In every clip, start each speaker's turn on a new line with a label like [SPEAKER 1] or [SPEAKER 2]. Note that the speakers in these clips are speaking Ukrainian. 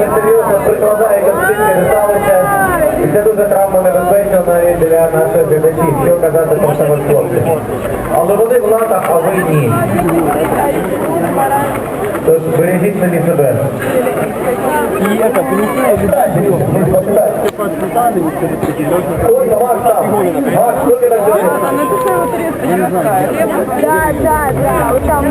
[SPEAKER 1] дуже серйозно прикладає конфлікти сталися. І це дуже травмонебезпечно навіть для наших глядачів, що казати про самосхопці. Але вони в латах, а ви ні. Тож бережіть самі себе.
[SPEAKER 2] И это,
[SPEAKER 1] ти так зробив?
[SPEAKER 3] Да, да, да. Вот там.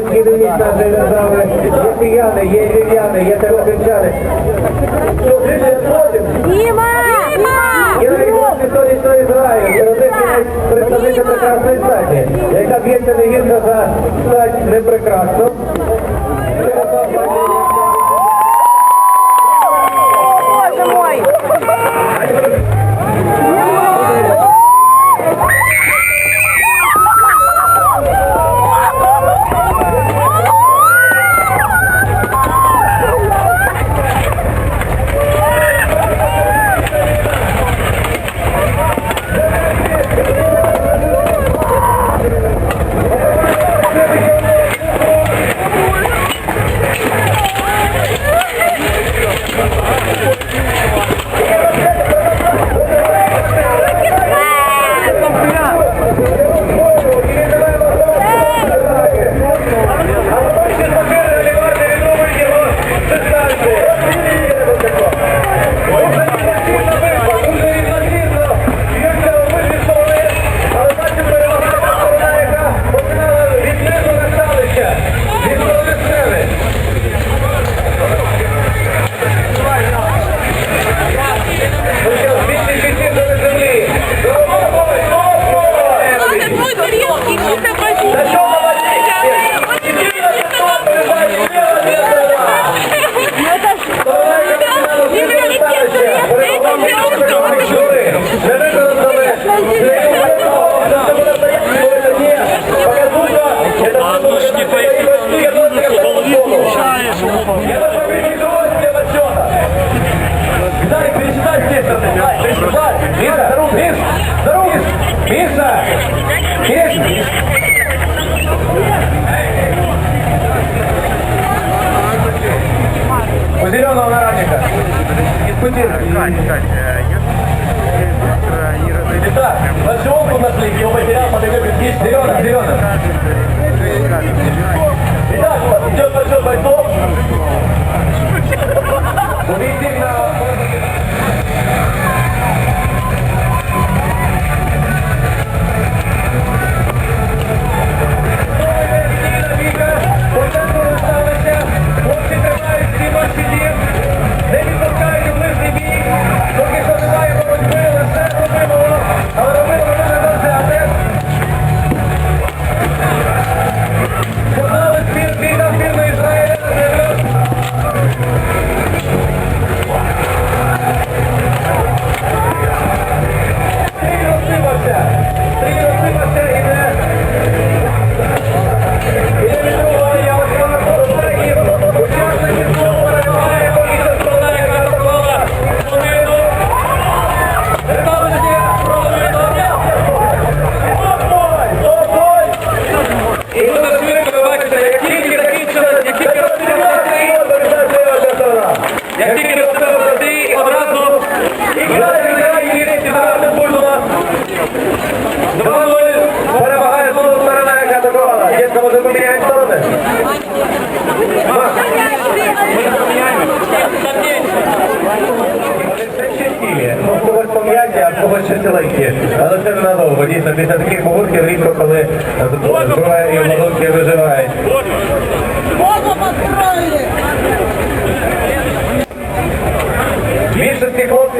[SPEAKER 1] Підтримують східні нашої держави. Є кияни, є львів'яни, є тернопільчани.
[SPEAKER 3] Дима!
[SPEAKER 1] Я навіть гості сонячного Ізраїлю, Я них є представниця прекрасної статі, яка б'ється не гірше за стать непрекрасну. У зеленого нарадника. Итак, лошонку нашли, его потерял, подойдет здесь. Зеленый, зеленый. Итак, вот, идет большой ціленькі. Але це ненадовго. Дійсно, після таких погодків рідко, коли зброя і обладунки виживають.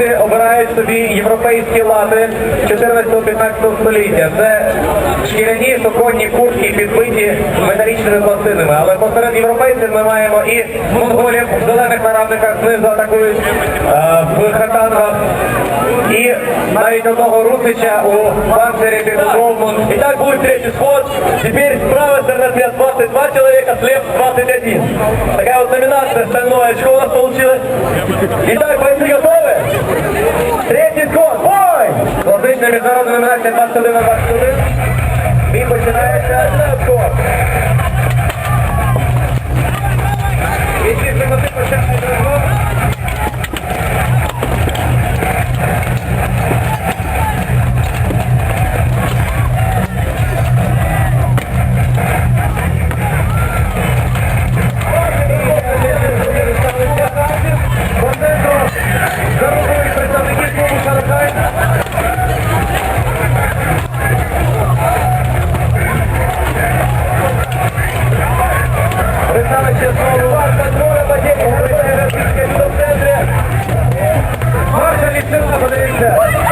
[SPEAKER 1] Хлопці обирають собі європейські лати 14-15 століття. Це шкіряні суконні куртки підбиті металічними пластинами. Але посеред європейців ми маємо і монголів в зелених нарамниках знизу атакують е, в хатангах. І навіть одного русича у панцирі під Голмун. І так будет третий сход. Теперь с правой стороны 22 человека, слева 21. Такая вот номинация стальное. Что у нас получилось? Итак, Класична міжнародна номінація Марша лічила, подивіться.